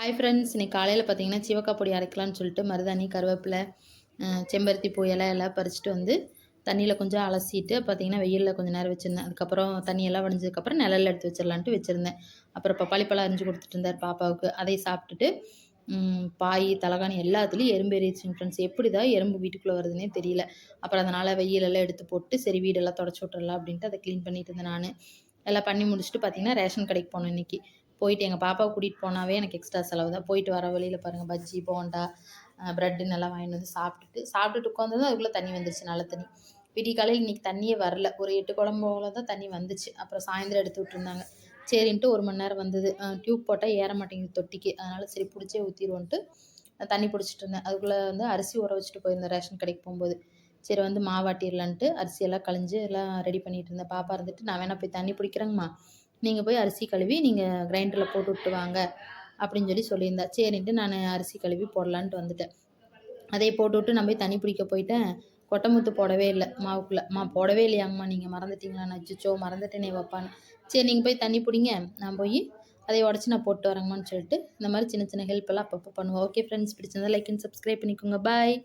Hi friends இன்னைக்கு காலையில் பார்த்தீங்கன்னா சிவக்காய் பொடி அரைக்கலாம்னு சொல்லிட்டு மருதாணி கருவேப்பிலை செம்பருத்தி பூ இலை எல்லாம் பறிச்சுட்டு வந்து தண்ணியில் கொஞ்சம் அலசிட்டு பார்த்தீங்கன்னா வெயிலில் கொஞ்சம் நேரம் வச்சுருந்தேன். அதுக்கப்புறம் தண்ணியெல்லாம் வடிஞ்சதுக்கப்புறம் நிழலில் எடுத்து வச்சிடலான்ட்டு வச்சுருந்தேன். அப்புறம் பப்பாளி பழம் அரிஞ்சு கொடுத்துட்டு இருந்தார் பாப்பாவுக்கு. அதை சாப்பிட்டுட்டு பாய் தலகாணி எல்லாத்துலேயும் எறும்பு எரிச்சுங்க ஃப்ரெண்ட்ஸ் எப்படி தான் எறும்பு வீட்டுக்குள்ளே வருதுன்னே தெரியல. அப்புறம் அதனால் வெயிலெல்லாம் எடுத்து போட்டு சரி வீடெல்லாம் தொடச்சி விட்றலாம் அப்படின்ட்டு அதை க்ளீன் பண்ணிட்டு இருந்தேன் நான். எல்லாம் பண்ணி முடிச்சுட்டு பார்த்தீங்கன்னா ரேஷன் கடைக்கு போனோம் இன்னைக்கு. போயிட்டு எங்கள் பாப்பாவை கூட்டிகிட்டு போனாவே எனக்கு எக்ஸ்ட்ரா செலவு தான். போயிட்டு வர வழியில் பாருங்கள் பஜ்ஜி போண்டா ப்ரெட்டுன்னு எல்லாம் வாங்கிட்டு வந்து சாப்பிட்டுட்டு சாப்பிட்டுட்டு உட்காந்ததும் அதுக்குள்ளே தண்ணி வந்துருச்சு நல்ல தண்ணி. விடிய காலையில் இன்றைக்கி தண்ணியே வரல. ஒரு எட்டு குழம்போல போல தான் தண்ணி வந்துச்சு. அப்புறம் சாயந்தரம் எடுத்து விட்டுருந்தாங்க. சரின்ட்டு ஒரு மணி நேரம் வந்தது. டியூப் போட்டால் ஏற மாட்டேங்குது தொட்டிக்கு. அதனால் சரி பிடிச்சே ஊற்றிடுவோன்ட்டு தண்ணி பிடிச்சிட்டு இருந்தேன். அதுக்குள்ளே வந்து அரிசி ஊற வச்சுட்டு போயிருந்தேன் ரேஷன் கடைக்கு போகும்போது. சரி வந்து மாவாட்டிடலான்ட்டு அரிசியெல்லாம் கழிஞ்சு எல்லாம் ரெடி பண்ணிட்டு இருந்தேன். பாப்பா இருந்துட்டு நான் வேணா போய் தண்ணி பிடிக்கிறேங்கம்மா. நீங்கள் போய் அரிசி கழுவி நீங்கள் கிரைண்டரில் போட்டு விட்டு வாங்க. அப்படின்னு சொல்லி சொல்லியிருந்தா. சரின்ட்டு நான் அரிசி கழுவி போடலான்ட்டு வந்துட்டேன். அதை போட்டு விட்டு நான் போய் தண்ணி பிடிக்க போயிட்டேன். கொட்டமுத்து போடவே இல்லை மாவுக்குள்ளே. மா போடவே இல்லையாங்கம்மா. நீங்கள் மறந்துட்டீங்களா? நான் அச்சோ மறந்துட்டேனே வைப்பான்னு சரி நீங்கள் போய் தண்ணி பிடிங்க. நான் போய் அதை உடச்சி நான் போட்டு வரேங்கம்மான்னு சொல்லிட்டு இந்த மாதிரி சின்ன சின்ன ஹெல்ப் எல்லாம் அப்பப்போ பண்ணுவோம் ஓகே ஃப்ரெண்ட்ஸ் பிடிச்சிருந்தா லைக் அண்ட் சப்ஸ்கிரைப் பண்ணிக்கோங்க. பாய்